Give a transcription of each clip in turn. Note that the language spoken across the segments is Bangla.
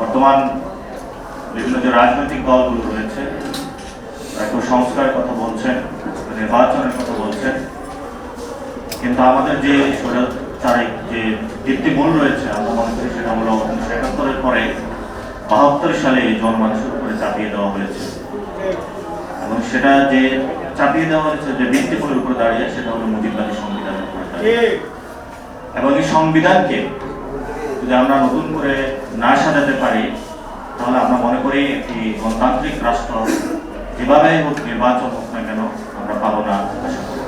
বর্তমান বিভিন্ন যে রাজনৈতিক দলগুলো রয়েছে কেউ সংস্কারের কথা বলছেন নির্বাচনের কথা বলছেন। কিন্তু আমাদের যে স্বৈরাচারিক যে ভিত্তিমূল রয়েছে, আমরা মনে সেটা হলো উনিশশো একাত্তরের পরে বাহাত্তর সালে এই জনমানুষের উপরে চাপিয়ে দেওয়া হয়েছে। এবং সেটা যে চাপিয়ে দেওয়া হয়েছে, যে ভিত্তিমূলের উপরে দাঁড়িয়ে, সেটা হলো মুজিববাদী সংবিধানের উপরে দাঁড়িয়ে। এবং এই সংবিধানকে যদি আমরা নতুন করে না সাজাতে পারি, তাহলে আমরা মনে করি একটি গণতান্ত্রিক রাষ্ট্র যেভাবে হোক নির্বাচন হোক না কেন আমরা পাবো না আশা করি।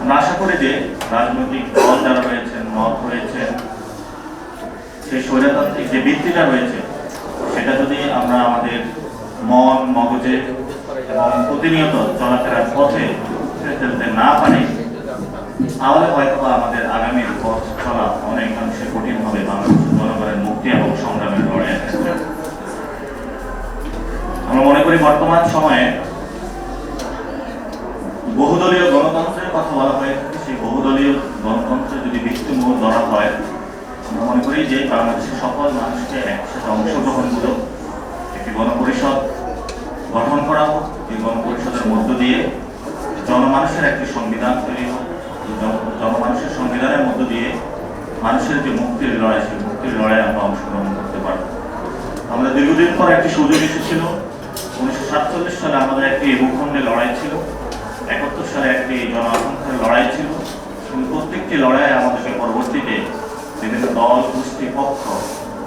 আমরা আশা করি যে রাজনৈতিক দল যারা রয়েছেন, মত রয়েছেন, সেই স্বৈরতান্ত্রিক যে ভিত্তিটা রয়েছে, সেটা যদি আমরা আমাদের মন, মগজে এবং প্রতিনিয়ত চলাফেরার পথে ফেলে ফেলতে না পারি, তাহলে হয়তো আমাদের আগামী পথ করি বর্তমান সময়ে, বহুদলীয় গণতন্ত্রের কথা বলা হয়ে, সেই বহুদলীয় গণতন্ত্রে যদি ভিত্তিমূল ধরা হয়, আমরা মনে করি যে বাংলাদেশের সকল মানুষকে একসাথে অংশগ্রহণমূলক একটি গণপরিষদ গঠন করা হোক, এই গণপরিষদের মধ্য দিয়ে জনমানুষের একটি সংবিধান তৈরি হোক জনমানুষের সংবিধানের মধ্য দিয়ে মানুষের যে মুক্তির লড়াই, সেই মুক্তির লড়াই আমরা অংশগ্রহণ করতে পারব। আমরা দীর্ঘদিন পর একটি সুযোগ এসেছিল উনিশশো সাতচল্লিশ সালে আমাদের একটি ভূখণ্ডে লড়াই ছিল। একাত্তর সালে একটি জন আকাঙ্ক্ষার লড়াই ছিল। প্রত্যেকটি লড়াই আমাদেরকে পরবর্তীতে বিভিন্ন দল, গোষ্ঠী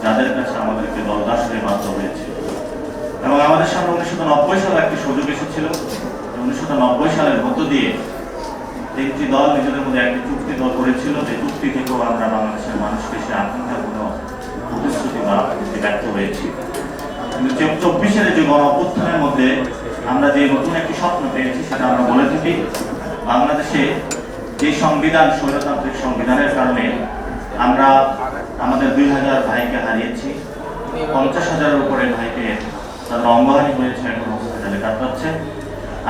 যাদের কাছে আমাদেরকে দলদাস হয়ে বাধ্য হয়েছে এবং আমাদের সামনে উনিশশো নব্বই সালে একটি সুযোগ এসেছিল। উনিশশো নব্বই সালের মধ্য দিয়ে তিনটি দল নিজেদের মধ্যে একটি চুক্তি দল করেছিল। যে চুক্তি থেকেও আমরা বাংলাদেশের মানুষকে সে আকাঙ্ক্ষার কোনো প্রতিশ্রুতি বা ব্যর্থ হয়েছি। যে চব্বিশের যে গণ মধ্যে আমরা যে নতুন একটি স্বপ্ন পেয়েছি, সেটা আমরা বলে থাকি, বাংলাদেশে যে সংবিধান, স্বৈরতান্ত্রিক সংবিধানের কারণে আমরা আমাদের দুই হাজার ভাইকে হারিয়েছি, পঞ্চাশ হাজারের উপরে ভাইকে তাদের অঙ্গহানি হয়েছে, এখন হসপিটালে কাটাচ্ছে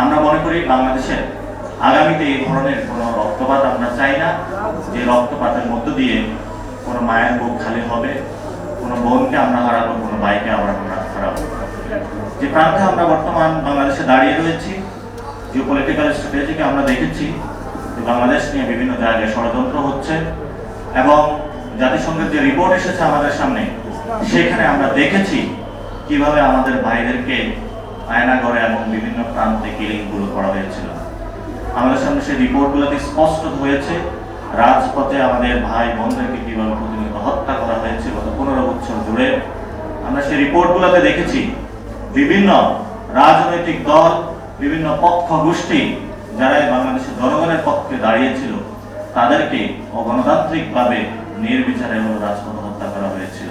আমরা মনে করি বাংলাদেশে আগামীতে এই ধরনের কোনো রক্তপাত আমরা চাই না। যে রক্তপাতের মধ্য দিয়ে কোনো মায়ের বুক খালি হবে, কোনো বোনকে আমরা হারাবো, কোনো ভাইকে আমরা হারাবো যে প্রান্তে আমরা বর্তমান বাংলাদেশে দাঁড়িয়ে রয়েছি জিও পলিটিক্যাল স্ট্র্যাটেজিকে আমরা দেখেছি, যে বাংলাদেশ নিয়ে বিভিন্ন জায়গায় ষড়যন্ত্র হচ্ছে এবং জাতিসংঘের যে রিপোর্ট এসেছে আমাদের সামনে, সেখানে আমরা দেখেছি কীভাবে আমাদের ভাইদেরকে আয়নাগরে এবং বিভিন্ন প্রান্তে কিলিংগুলো করা হয়েছিল। আমাদের সামনে সেই রিপোর্টগুলোতে স্পষ্ট হয়েছে রাজপথে আমাদের ভাই বোনদেরকে কীভাবে প্রতিনিয়ত হত্যা করা হয়েছে গত পনেরো বছর জুড়ে সেই রিপোর্টগুলোতে দেখেছি, বিভিন্ন রাজনৈতিক দল, বিভিন্ন পক্ষ গোষ্ঠী যারা বাংলাদেশের জনগণের পক্ষে দাঁড়িয়েছিল, তাদেরকে অগণতান্ত্রিকভাবে নির্বিচারে হলো রাজপথ হত্যা করা হয়েছিল।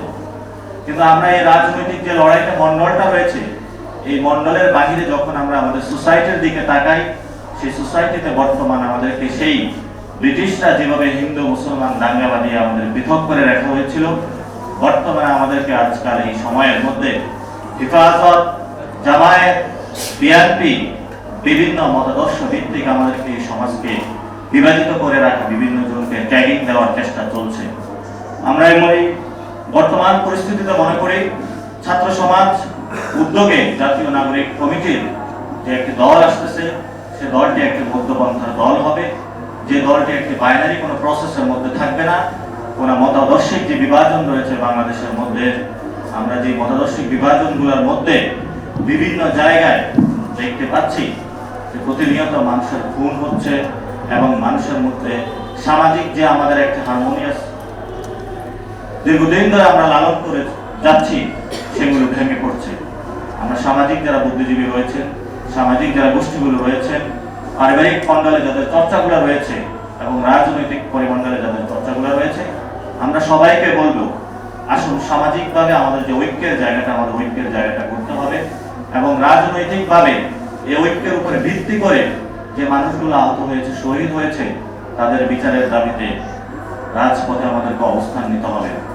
কিন্তু আমরা এই রাজনৈতিক যে লড়াইটা মন্ডলটা রয়েছে, এই মন্ডলের বাহিরে যখন আমরা আমাদের সোসাইটির দিকে তাকাই, সেই সোসাইটিতে বর্তমান আমাদেরকে সেই ব্রিটিশরা যেভাবে হিন্দু, মুসলমান, দাঙ্গাবাদী আমাদের পৃথক করে রাখা হয়েছিল বর্তমানে আমাদেরকে আজকাল এই সময়ের মধ্যে হেফাজত, জামায়াত বিএনপি বিভিন্ন মতাদর্শ ভিত্তিক আমাদেরকে এই সমাজকে বিভাজিত করে রাখা বিভিন্ন জনকে ট্যাগিং দেওয়ার চেষ্টা চলছে। আমরা এই বর্তমান পরিস্থিতিতে মনে করি ছাত্র সমাজ উদ্যোগে জাতীয় নাগরিক কমিটির যে একটি দল আসতেছে, সে দলটি একটি মধ্যপন্থার দল হবে। যে দলটি একটি বাইনারি কোনো প্রসেসের মধ্যে থাকবে না। কোনো মতাদর্শিক যে বিভাজন রয়েছে বাংলাদেশের মধ্যে, আমরা যে মতাদর্শিক বিভাজনগুলোর মধ্যে বিভিন্ন জায়গায় দেখতে পাচ্ছি যে প্রতিনিয়ত মানুষের খুন হচ্ছে এবং মানুষের মধ্যে সামাজিক যে আমাদের একটা হারমোনিয়াস দীর্ঘদিন ধরে আমরা লালন করে যাচ্ছি, সেগুলো ভেঙে পড়ছে। আমরা সামাজিক যারা বুদ্ধিজীবী রয়েছেন সামাজিক যারা গোষ্ঠীগুলো রয়েছেন, পারিবারিক মণ্ডলে যাদের চর্চাগুলো রয়েছে এবং রাজনৈতিক পরিমণ্ডলে যাদের সবাইকে বলব, আসুন সামাজিকভাবে আমাদের যে ঐক্যের জায়গাটা, আমাদের ঐক্যের জায়গাটা করতে হবে এবং রাজনৈতিকভাবে এই ঐক্যের উপরে ভিত্তি করে যে মানুষগুলো আহত হয়েছে, শহীদ হয়েছে, তাদের বিচারের দাবিতে রাজপথে আমাদেরকে অবস্থান নিতে হবে।